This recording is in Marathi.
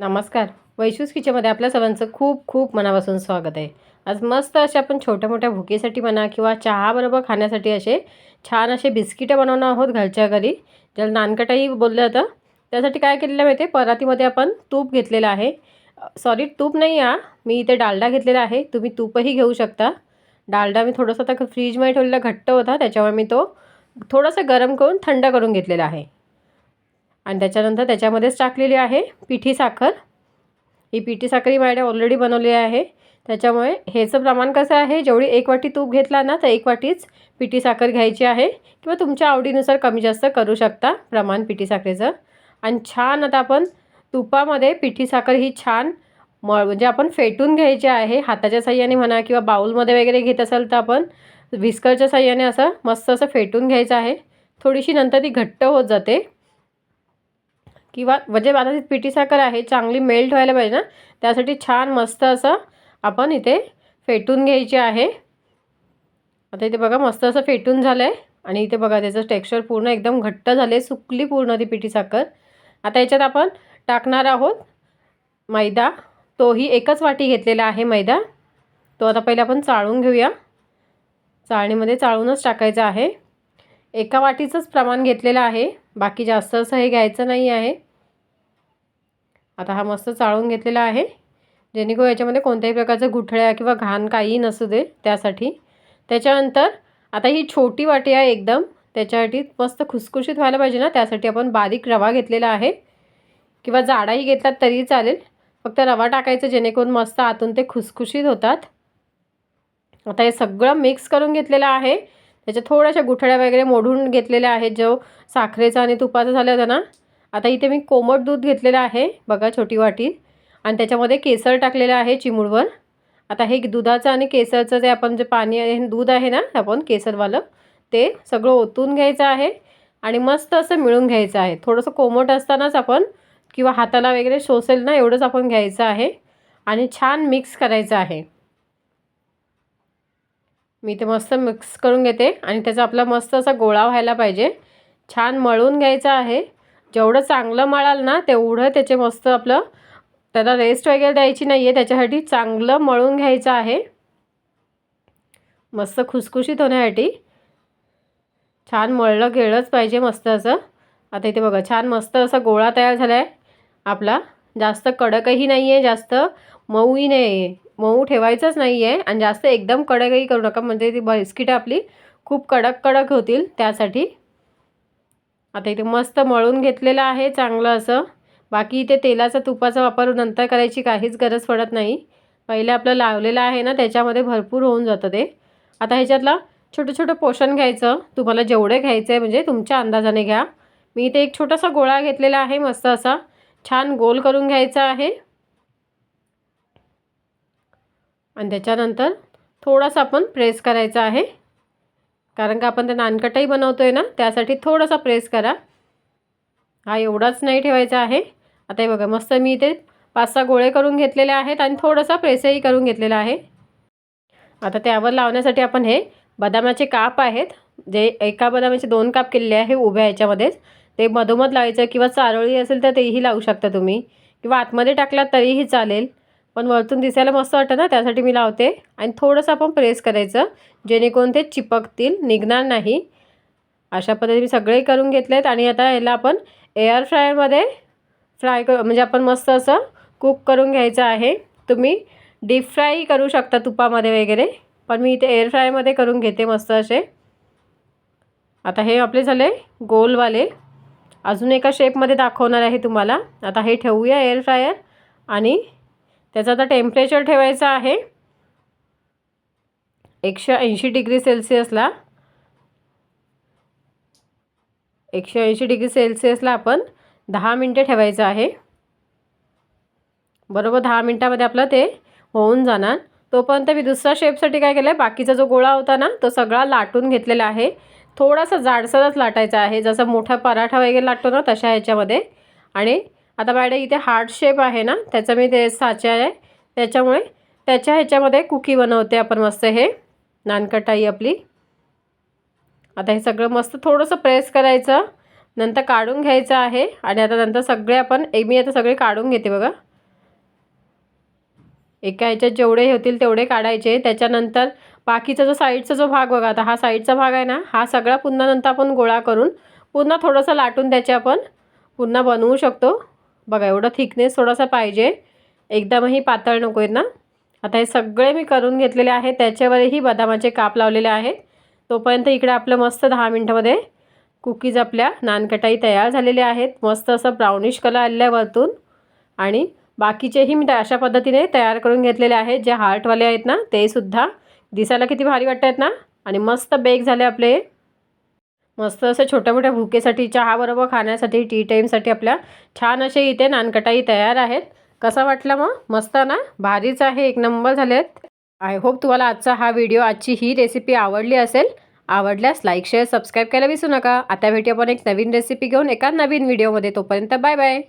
नमस्कार. वैशूस किचनमध्ये आपल्या सर्वांचं खूप खूप मनापासून स्वागत आहे. आज मस्त असे आपण छोट्या मोठ्या भुकेसाठी म्हणा किंवा चहाबरोबर खाण्यासाठी असे छान असे बिस्किटं बनवणार आहोत घरच्या घरी. ज्याला नानकटाई बोललं जातं. त्यासाठी काय केलेलं माहिती आहे? परातीमध्ये आपण तूप घेतलेलं आहे. सॉरी तूप नाही हा. मी इथे डालडा घेतलेला आहे. तुम्ही तूपही घेऊ शकता. डालडा मी थोडंसं आता फ्रीजमध्ये ठेवलेला घट्ट होता. त्याच्यामुळे मी तो थोडासा गरम करून थंड करून घेतलेला आहे. आणि त्याच्यानंतर त्याच्यामध्येच टाकलेली आहे पिठी साखर. ही पिठी साखर ही माझ्या ऑलरेडी बनवली आहे. त्याच्यामुळे ह्याचं प्रमाण कसं आहे? जेवढी एक वाटी तूप घेतला ना तर एक वाटीच पिठी साखर घ्यायची आहे. किंवा तुमच्या आवडीनुसार कमी जास्त करू शकता प्रमाण पिठी साखरेचं. आणि छान आता आपण तुपामध्ये पिठी साखर ही छान म म्हणजे आपण फेटून घ्यायची आहे. हाताच्या साह्याने म्हणा किंवा बाऊलमध्ये वगैरे घेत असाल तर आपण विस्करच्या साह्याने असं मस्त असं फेटून घ्यायचं आहे. थोडीशी नंतर ती घट्ट होत जाते. किंवा म्हणजे आता ती पिठी साखर आहे चांगली मेल्ट व्हायला पाहिजे ना त्यासाठी छान मस्त असं आपण इथे फेटून घ्यायची आहे. आता इथे बघा मस्त असं फेटून झालं आहे आणि इथे बघा त्याचं टेक्स्चर पूर्ण एकदम घट्ट झाले सुकली पूर्ण ती पिठी साखर. आता याच्यात आपण टाकणार आहोत मैदा. तोही एकच वाटी घेतलेला आहे मैदा. तो आता पहिले आपण चाळून घेऊया. चाळणीमध्ये चाळूनच टाकायचा आहे. एका वाटीचंच प्रमाण घेतलेलं आहे. बाकी जास्त असं हे घ्यायचं नाही आहे. आता हा मस्त चाळून घेतलेला आहे. जेणेकरून याच्यामध्ये कोणत्याही प्रकारचं गुठळ्या किंवा घाण काही नसू दे त्यासाठी. त्याच्यानंतर आता ही छोटी वाटी आहे एकदम. त्याच्यासाठी मस्त खुसखुशीत व्हायला पाहिजे ना. त्यासाठी आपण बारीक रवा घेतलेला आहे. किंवा जाडाही घेतलात तरी चालेल. फक्त रवा टाकायचं जेणेकरून मस्त आतून ते खुसखुशीत होतात. आता हे सगळं मिक्स करून घेतलेलं आहे. त्याच्या थोड्याशा गुठळ्या वगैरे मोडून घेतलेल्या आहेत जो साखरेचा आणि तुपाचा झाला होता ना? आता इथे मी कोमट दूध घेतलेलं आहे बघा छोटी वाटी आणि त्याच्यामध्ये केसर टाकलेलं आहे चिमूडवर. आता हे दुधाचं आणि केसरचं जे आपण जे पाणी आहे दूध आहे ना आपण केसरवालं ते सगळं ओतून घ्यायचं आहे आणि मस्त असं मिळून घ्यायचं आहे. थोडंसं कोमट असतानाच आपण किंवा हाताला वगैरे शोसेल ना एवढंच आपण घ्यायचं आहे आणि छान मिक्स करायचं आहे. मी ते मस्त मिक्स करून घेते आणि त्याचा आपला मस्त असा गोळा व्हायला पाहिजे. छान मळून घ्यायचं आहे. जेवढं चांगलं मळाल ना तेवढं त्याचे मस्त आपलं त्याला रेस्ट वगैरे द्यायची नाही आहे त्याच्यासाठी चांगलं मळून घ्यायचं आहे. मस्त खुसखुशीत होण्यासाठी. छान मळलं गेलंच पाहिजे मस्त असं. आता इथे बघा छान मस्त असा गोळा तयार झाला आहे आपला जास्त कडकही नाही आहे जास्त मऊही नाही आहे मऊ ठेवायचंच नाही आहे आणि जास्त एकदम कडकही करू नका. म्हणजे ती बिस्किटं आपली खूप कडक कडक होतील त्यासाठी. आता इथे मस्त मळून घेतलेलं आहे चांगलं असं. बाकी इथे तेलाचा तुपाचा वापर नंतर करायची काहीच गरज पडत नाही. पहिले आपलं लावलेलं आहे ना त्याच्यामध्ये भरपूर होऊन जातं ते. आता ह्याच्यातला छोटं छोटं पोषण घ्यायचं. तुम्हाला जेवढं घ्यायचं आहे म्हणजे तुमच्या अंदाजाने घ्या. मी इथे एक छोटासा गोळा घेतलेला आहे मस्त असा. छान गोल करून घ्यायचा आहे. आणि त्याच्यानंतर थोडासा आपण प्रेस करायचा आहे. कारण का आपण ते नानकटाई बनवतो आहे ना त्यासाठी थोडासा प्रेस करा. हा एवढाच नाही ठेवायचा आहे. आता हे बघा मस्त मी इथे पाच सहा गोळे करून घेतलेले आहेत आणि थोडासा प्रेसही करून घेतलेला आहे. आता त्यावर लावण्यासाठी आपण हे बदामाचे काप आहेत. जे एका बदामाचे दोन काप केलेले आहे उभ्या याच्यामध्येच ते मधोमध लावायचं किंवा चारोळी असेल तर तेही लावू शकता तुम्ही. किंवा आतमध्ये टाकलात तरीही चालेल. पण वरतून दिसायला मस्त वाटतं ना त्यासाठी मी लावते. आणि थोडंसं आपण प्रेस करायचं जेणेकरून ते चिपकतील निघणार नाही. अशा पद्धतीने सगळे करून घेतले आहेत आणि आता याला आपण एअर फ्रायरमध्ये फ्राय कर म्हणजे आपण मस्त असं कुक करून घ्यायचं आहे. तुम्ही डीप फ्रायही करू शकता तुपामध्ये वगैरे पण मी इथे एअर फ्रायमध्ये करून घेते मस्त असे. आता हे आपले झाले गोलवाले. अजून एका शेपमध्ये दाखवणार आहे तुम्हाला. आता हे ठेवूया एअर फ्रायर आणि त्याचं आता टेम्परेचर ठेवायचं आहे. एकशे ऐंशी डिग्री सेल्सिअसला. एकशे ऐंशी डिग्री सेल्सिअसला आपण दहा मिनटं ठेवायचं आहे. बरोबर दहा मिनटामध्ये आपलं ते होऊन जाणार. तोपर्यंत मी दुसऱ्या शेपसाठी काय केलं आहे बाकीचा जो गोळा होता ना तो सगळा लाटून घेतलेला आहे. थोडासा जाडसरच लाटायचा आहे. जसं मोठा पराठा वगैरे लाटतो ना तशा ह्याच्यामध्ये. आणि आता मॅडम इथे हार्ट शेप आहे ना त्याचं मी ते साचा आहे. त्याच्यामुळे त्याच्या ह्याच्यामध्ये कुकी बनवते आपण मस्त हे नानकटाई आपली. आता हे सगळं मस्त थोडंसं प्रेस करायचं नंतर काढून घ्यायचं आहे. आणि आता नंतर सगळे आपण मी आता सगळे काढून घेते बघा. एका ह्याच्यात जेवढे होतील तेवढे काढायचे. त्याच्यानंतर बाकीचा जो साईडचा जो भाग बघा आता हा साईडचा भाग आहे ना हा सगळा पुन्हा नंतर आपण गोळा करून पुन्हा थोडंसं लाटून त्याचे आपण पुन्हा बनवू शकतो. बघा एवढं थिकनेस थोडासा पाहिजे. एकदमही पातळ नको आहेत ना. आता हे सगळे मी करून घेतलेले आहे त्याच्यावरही बदामाचे काप लावलेले आहेत. तोपर्यंत इकडे आपलं मस्त दहा मिनटामध्ये कुकीज आपल्या नानकटाई तयार झालेल्या आहेत. मस्त असं ब्राउनिश कलर आलेल्या वरतून. आणि बाकीचेही मी अशा पद्धतीने तयार करून घेतलेले आहेत. जे हार्टवाले आहेत ना ते सुद्धा. दिसायला किती भारी वाटत आहेत ना. आणि मस्त बेक झाले आपले. मस्त असं छोट्या मोठ्या भुकेसाठी चहाबरोबर खाण्यासाठी टी टाईमसाठी आपल्या छान असे इथे नानकटाई तयार आहेत. कसा वाटला मग? मस्त ना? भारीच आहे. एक नंबर झालेत. आय होप तुम्हाला आजचा हा व्हिडिओ आजची ही रेसिपी आवडली असेल. आवडल्यास लाईक शेअर सबस्क्राईब करायला विसरू नका. आता भेटी आपण एक नवीन रेसिपी घेऊन एका नवीन व्हिडिओमध्ये तोपर्यंत बाय बाय